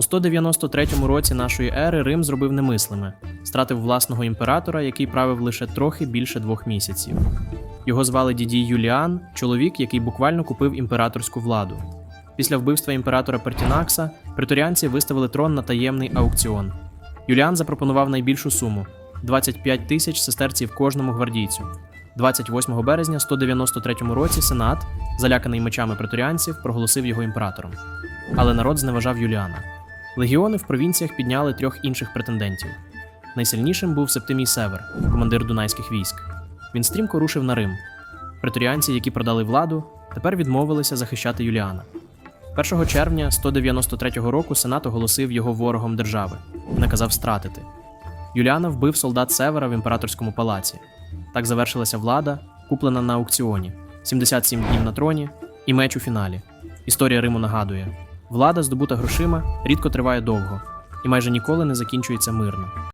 У 193 році нашої ери Рим зробив немислиме, стратив власного імператора, який правив лише трохи більше двох місяців. Його звали Дідій Юліан, чоловік, який буквально купив імператорську владу. Після вбивства імператора Пертінакса преторіанці виставили трон на таємний аукціон. Юліан запропонував найбільшу суму 25 тисяч сестерців кожному гвардійцю. 28 березня 193 році Сенат, заляканий мечами преторіанців, проголосив його імператором. Але народ зневажав Юліана. Легіони в провінціях підняли трьох інших претендентів. Найсильнішим був Септимій Север, командир дунайських військ. Він стрімко рушив на Рим. Преторіанці, які продали владу, тепер відмовилися захищати Юліана. 1 червня 193 року Сенат оголосив його ворогом держави і наказав стратити. Юліана вбив солдат Севера в імператорському палаці. Так завершилася влада, куплена на аукціоні, 77 днів на троні і меч у фіналі. Історія Риму нагадує: влада, здобута грошима, рідко триває довго і майже ніколи не закінчується мирно.